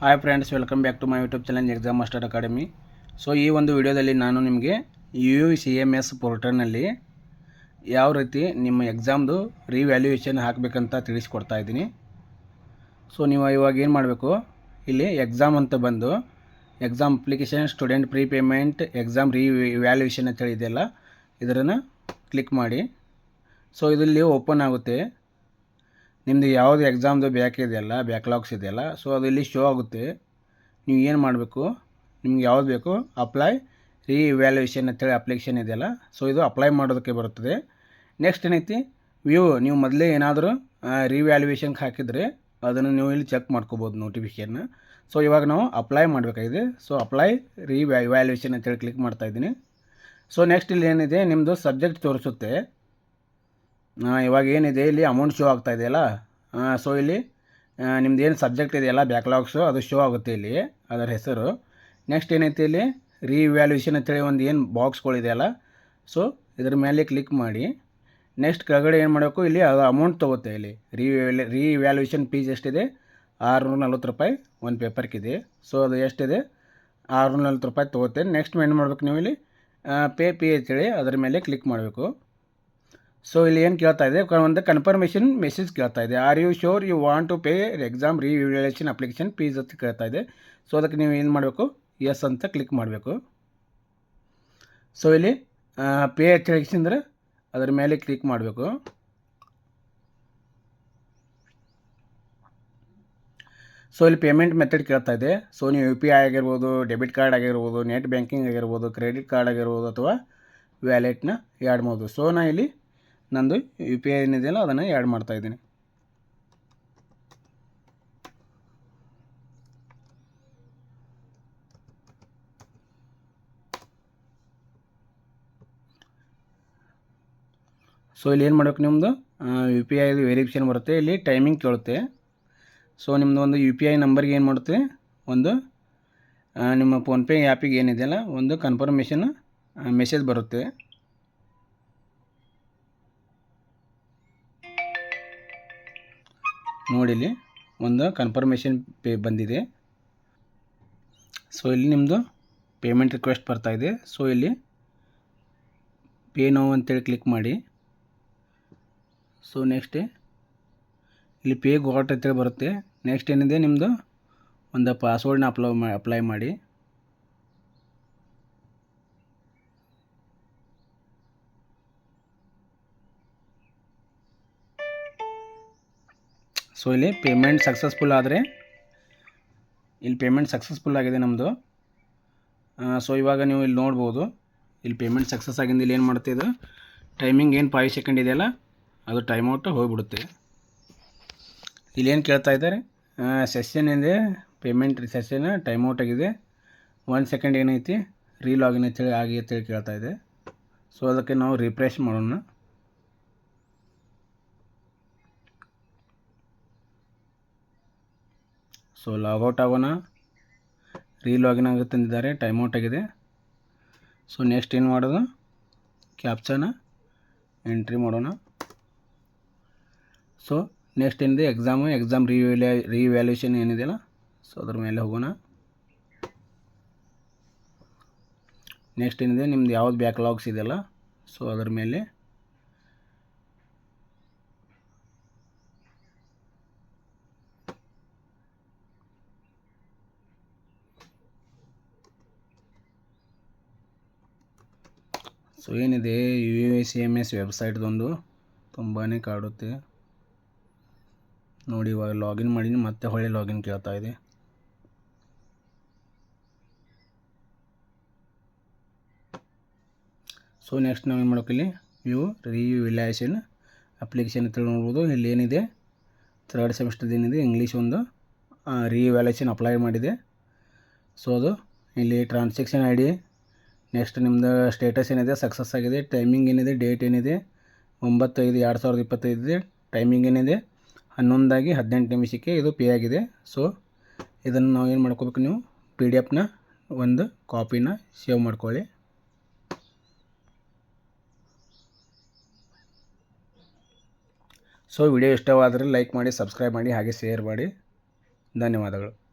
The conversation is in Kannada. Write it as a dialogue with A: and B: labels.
A: Hi friends welcome back to my YouTube channel exam master academy so ಈ ಒಂದು ವಿಡಿಯೋದಲ್ಲಿ ನಾನು ನಿಮಗೆ ಯು ಸಿ ಎಂ ಎಸ್ ಪೋರ್ಟಲ್ನಲ್ಲಿ ಯಾವ ರೀತಿ ನಿಮ್ಮ ಎಕ್ಸಾಮ್ದು ರಿವ್ಯಾಲ್ಯೂಯೇಷನ್ ಹಾಕಬೇಕಂತ ತಿಳಿಸ್ಕೊಡ್ತಾ ಇದ್ದೀನಿ. ಸೊ ನೀವು ಇವಾಗ ಏನು ಮಾಡಬೇಕು? ಇಲ್ಲಿ ಎಕ್ಸಾಮ್ ಅಂತ ಬಂದು exam application student pre payment exam revaluation ಅಂತ ಹೇಳಿದೆಯಲ್ಲ ಇದರನ್ನು ಕ್ಲಿಕ್ ಮಾಡಿ. ಸೊ ಇದರಲ್ಲಿ ಓಪನ್ ಆಗುತ್ತೆ. ನಿಮ್ಮದು ಯಾವುದು ಎಕ್ಸಾಮ್ದು ಬ್ಯಾಕ್ ಇದೆಯಲ್ಲ ಬ್ಯಾಕ್ಲಾಗ್ಸ್ ಇದೆಯಲ್ಲ ಸೊ ಅದು ಇಲ್ಲಿ ಶೋ ಆಗುತ್ತೆ. ನೀವು ಏನು ಮಾಡಬೇಕು? ನಿಮ್ಗೆ ಯಾವ್ದು ಬೇಕು? ಅಪ್ಲೈ ರೀ ಇವ್ಯಾಲ್ಯೂಯೇಷನ್ ಅಂತೇಳಿ ಅಪ್ಲಿಕೇಶನ್ ಇದೆಯಲ್ಲ ಸೊ ಇದು ಅಪ್ಲೈ ಮಾಡೋದಕ್ಕೆ ಬರುತ್ತದೆ. ನೆಕ್ಸ್ಟ್ ಏನೈತಿ? ವ್ಯೂ ನೀವು ಮೊದಲೇ ಏನಾದರೂ ರಿವ್ಯಾಲ್ಯೂಯೇಷನ್ಗೆ ಹಾಕಿದರೆ ಅದನ್ನು ನೀವು ಇಲ್ಲಿ ಚೆಕ್ ಮಾಡ್ಕೋಬೋದು ನೋಟಿಫಿಕೇಷನ್ನ ಸೊ ಇವಾಗ ನಾವು ಅಪ್ಲೈ ಮಾಡಬೇಕಾಗಿದೆ. ಸೊ ಅಪ್ಲೈ ರೀ ವ್ಯಾಲ್ಯೂಯೇಷನ್ ಅಂತೇಳಿ ಕ್ಲಿಕ್ ಮಾಡ್ತಾ ಇದ್ದೀನಿ. ಸೊ ನೆಕ್ಸ್ಟ್ ಇಲ್ಲಿ ಏನಿದೆ? ನಿಮ್ಮದು ಸಬ್ಜೆಕ್ಟ್ ತೋರಿಸುತ್ತೆ. ಇವಾಗ ಏನಿದೆ, ಇಲ್ಲಿ ಅಮೌಂಟ್ ಶೋ ಆಗ್ತಾ ಇದೆಯಲ್ಲ ಸೊ ಇಲ್ಲಿ ನಿಮ್ದು ಏನು ಸಬ್ಜೆಕ್ಟ್ ಇದೆಯಲ್ಲ ಬ್ಯಾಕ್ಲಾಗ್ಸು ಅದು ಶೋ ಆಗುತ್ತೆ ಇಲ್ಲಿ, ಅದರ ಹೆಸರು. ನೆಕ್ಸ್ಟ್ ಏನೈತೆ ಇಲ್ಲಿ? ರೀವ್ಯಾಲ್ಯೂಷನ್ ಅಂತೇಳಿ ಒಂದು ಏನು ಬಾಕ್ಸ್ಗಳಿದೆಯಲ್ಲ ಸೊ ಇದ್ರ ಮೇಲೆ ಕ್ಲಿಕ್ ಮಾಡಿ. ನೆಕ್ಸ್ಟ್ ಕೆಳಗಡೆ ಏನು ಮಾಡಬೇಕು? ಇಲ್ಲಿ ಅದು ಅಮೌಂಟ್ ತೊಗುತ್ತೆ ಇಲ್ಲಿ. ರಿವ್ಯಾಲ್ ರೀವ್ಯಾಲ್ಯೂಷನ್ ಫೀಸ್ ಎಷ್ಟಿದೆ? ಆರುನೂರ ನಲ್ವತ್ತು ರೂಪಾಯಿ ಒಂದು ಪೇಪರ್ಗಿದೆ ಸೊ ಅದು ಎಷ್ಟಿದೆ? ಆರುನೂರ ನಲ್ವತ್ತು ರೂಪಾಯಿ ತೊಗುತ್ತೆ ನೆಕ್ಸ್ಟ್ ಏನು ಮಾಡಬೇಕು ನೀವು ಇಲ್ಲಿ? ಪೇ ಪಿ ಅಂತೇಳಿ ಅದರ ಮೇಲೆ ಕ್ಲಿಕ್ ಮಾಡಬೇಕು. ಸೊ ಇಲ್ಲಿ ಏನು ಕೇಳ್ತಾ ಇದೆ? ಒಂದು ಕನ್ಫರ್ಮೇಷನ್ ಮೆಸೇಜ್ ಕೇಳ್ತಾ ಇದೆ. Are you sure you want to pay exam revaluation application fees ಅಂತ ಕೇಳ್ತಾ ಇದೆ. ಸೊ ಅದಕ್ಕೆ ನೀವು ಏನು ಮಾಡಬೇಕು? ಎಸ್ ಅಂತ ಕ್ಲಿಕ್ ಮಾಡಬೇಕು. ಸೊ ಇಲ್ಲಿ ಪೇ ಹೇಳಿಸಿದ್ರೆ ಅದರ ಮೇಲೆ ಕ್ಲಿಕ್ ಮಾಡಬೇಕು. ಸೊ ಇಲ್ಲಿ ಪೇಮೆಂಟ್ ಮೆಥಡ್ ಕೇಳ್ತಾ ಇದೆ. ಸೊ ನೀವು ಯು ಪಿ ಐ ಆಗಿರ್ಬೋದು ಡೆಬಿಟ್ ಕಾರ್ಡ್ ಆಗಿರ್ಬೋದು ನೆಟ್ ಬ್ಯಾಂಕಿಂಗ್ ಆಗಿರ್ಬೋದು ಕ್ರೆಡಿಟ್ ಕಾರ್ಡ್ ಆಗಿರ್ಬೋದು ಅಥವಾ ವ್ಯಾಲೆಟ್ನ ಆ್ಯಡ್ ಮಾಡ್ಬೋದು. ಸೊ ನಾ ಇಲ್ಲಿ ನಂದು ಯು ಪಿ ಐ ಏನಿದೆಯಲ್ಲ ಅದನ್ನು ಆ್ಯಡ್ ಮಾಡ್ತಾಯಿದ್ದೀನಿ ಸೊ ಇಲ್ಲಿ ಏನು ಮಾಡಬೇಕು ನಿಮ್ಮದು ಯು ಪಿ ಐದು ವೆರಿಫಿಕೇಷನ್ ಬರುತ್ತೆ, ಇಲ್ಲಿ ಟೈಮಿಂಗ್ ಕೇಳುತ್ತೆ. ಸೊ ನಿಮ್ಮದು ಒಂದು ಯು ಪಿ ಐ ನಂಬರ್ಗೆ ಏನು ಮಾಡುತ್ತೆ? ಒಂದು ನಿಮ್ಮ ಫೋನ್ಪೇ ಆ್ಯಪಿಗೆ ಏನಿದೆಯಲ್ಲ, ಒಂದು ಕನ್ಫರ್ಮೇಷನ್ ಮೆಸೇಜ್ ಬರುತ್ತೆ. ನೋಡಿಲಿ ಒಂದು ಕನ್ಫರ್ಮೇಷನ್ ಪೇ ಬಂದಿದೆ. ಸೊ ಇಲ್ಲಿ ನಿಮ್ಮದು ಪೇಮೆಂಟ್ ರಿಕ್ವೆಸ್ಟ್ ಬರ್ತಾಯಿದೆ ಸೊ ಇಲ್ಲಿ ಪೇ ನೋವು ಅಂತೇಳಿ ಕ್ಲಿಕ್ ಮಾಡಿ. ಸೊ ನೆಕ್ಸ್ಟ್ ಇಲ್ಲಿ ಪೇ ಗಾಟ್ ಅಂತೇಳಿ ಬರುತ್ತೆ. ನೆಕ್ಸ್ಟ್ ಏನಿದೆ ನಿಮ್ಮದು ಒಂದು ಪಾಸ್ವರ್ಡ್ನ ಅಪ್ಲೋ ಅಪ್ಲೈ ಮಾಡಿ. ಸೊ ಇಲ್ಲಿ ಪೇಮೆಂಟ್ ಸಕ್ಸಸ್ಫುಲ್ ಆದರೆ, ಇಲ್ಲಿ ಪೇಮೆಂಟ್ ಸಕ್ಸಸ್ಫುಲ್ ಆಗಿದೆ ನಮ್ಮದು ಸೊ ಇವಾಗ ನೀವು ಇಲ್ಲಿ ನೋಡ್ಬೋದು, ಇಲ್ಲಿ ಪೇಮೆಂಟ್ ಸಕ್ಸಸ್ ಆಗಿಂದ ಇಲ್ಲಿ ಏನು ಮಾಡುತ್ತೆ ಇದು? ಟೈಮಿಂಗ್ ಏನು ಫೈವ್ ಸೆಕೆಂಡ್ ಇದೆಯಲ್ಲ, ಅದು ಟೈಮ್ ಔಟ್ ಹೋಗಿಬಿಡುತ್ತೆ. ಏನು ಕೇಳ್ತಾ ಇದ್ದಾರೆ? ಸೆಷನ್ ಇದೆ ಪೇಮೆಂಟ್ ಸೆಷನ್ ಟೈಮ್ ಔಟ್ ಆಗಿದೆ. ಒನ್ ಸೆಕೆಂಡ್ ಏನೈತಿ? ರೀಲಾಗಿನ್ ಅಂತೇಳಿ ಆಗಿ ಅಂತೇಳಿ ಕೇಳ್ತಾ ಇದೆ. ಸೊ ಅದಕ್ಕೆ ನಾವು ರಿಫ್ರೆಶ್ ಮಾಡೋಣ. ಸೊ ಲಾಗೌಟ್ ಆಗೋಣ. ರೀಲಾಗಿನ್ ಆಗುತ್ತೆ ಅಂದಿದ್ದಾರೆ ಟೈಮ್ ಔಟ್ ಆಗಿದೆ. ಸೊ ನೆಕ್ಸ್ಟ್ ಏನು ಮಾಡೋದು? ಕ್ಯಾಪ್ಚನ ಎಂಟ್ರಿ ಮಾಡೋಣ. ಸೊ ನೆಕ್ಸ್ಟ್ ಏನಿದೆ? ಎಕ್ಸಾಮು ಎಕ್ಸಾಮ್ ರಿವ್ಯಾಲ್ಯೂ ರಿವ್ಯಾಲ್ಯೂಷನ್ ಏನಿದೆಯಲ್ಲ ಸೊ ಅದ್ರ ಮೇಲೆ ಹೋಗೋಣ. ನೆಕ್ಸ್ಟ್ ಏನಿದೆ? ನಿಮ್ದು ಯಾವ್ದು ಬ್ಯಾಕ್ಲಾಗ್ಸ್ ಇದೆಯಲ್ಲ ಸೊ ಅದ್ರ ಮೇಲೆ ಸೊ ಏನಿದೆ? U A C M S ವೆಬ್ಸೈಟ್ದೊಂದು ತುಂಬಾ ಕಾಡುತ್ತೆ. ನೋಡಿ, ಇವಾಗ ಲಾಗಿನ್ ಮಾಡೀನಿ, ಮತ್ತೆ ಹೊಳೆ ಲಾಗಿನ್ ಕೇಳ್ತಾ ಇದೆ. ಸೊ ನೆಕ್ಸ್ಟ್ ನಾವು ಏನು ವ್ಯೂ ಇಲ್ಲಿ? ರಿವ್ಯೂ ರಿವ್ಯಾಲ್ಯೂಯೇಷನ್ ಅಪ್ಲಿಕೇಶನ್ ಅಂತೇಳಿ ನೋಡ್ಬೋದು. ಇಲ್ಲಿ ಏನಿದೆ? ಥರ್ಡ್ ಸೆಮಿಸ್ಟರ್ದು ಏನಿದೆ? ಇಂಗ್ಲೀಷ್ ಒಂದು ರಿವ್ಯಾಲ್ಯೂಯೇಷನ್ ಅಪ್ಲೈ ಮಾಡಿದೆ. ಸೊ ಅದು ಇಲ್ಲಿ ಟ್ರಾನ್ಸಾಕ್ಷನ್ ಐ ಡಿ ನೆಕ್ಸ್ಟ್ ನಿಮ್ಮದು ಸ್ಟೇಟಸ್ ಏನಿದೆ? ಸಕ್ಸಸ್ ಆಗಿದೆ. ಟೈಮಿಂಗ್ ಏನಿದೆ? ಡೇಟ್ ಏನಿದೆ? ಒಂಬತ್ತೈದು, ಎರಡು ಸಾವಿರದ ಇಪ್ಪತ್ತೈದು ಟೈಮಿಂಗ್ ಏನಿದೆ? ಹನ್ನೊಂದಾಗಿ ಹದಿನೆಂಟು ನಿಮಿಷಕ್ಕೆ ಇದು ಪೇ ಆಗಿದೆ. ಸೊ ಇದನ್ನು ನಾವು ಏನು ಮಾಡ್ಕೋಬೇಕು ನೀವು? ಪಿ ಡಿ ಎಫ್ನ ಒಂದು ಕಾಪಿನ ಸೇವ್ ಮಾಡ್ಕೊಳ್ಳಿ. ಸೊ ವಿಡಿಯೋ ಇಷ್ಟವಾದರೆ ಲೈಕ್ ಮಾಡಿ ಸಬ್ಸ್ಕ್ರೈಬ್ ಮಾಡಿ, ಹಾಗೆ ಶೇರ್ ಮಾಡಿ. ಧನ್ಯವಾದಗಳು.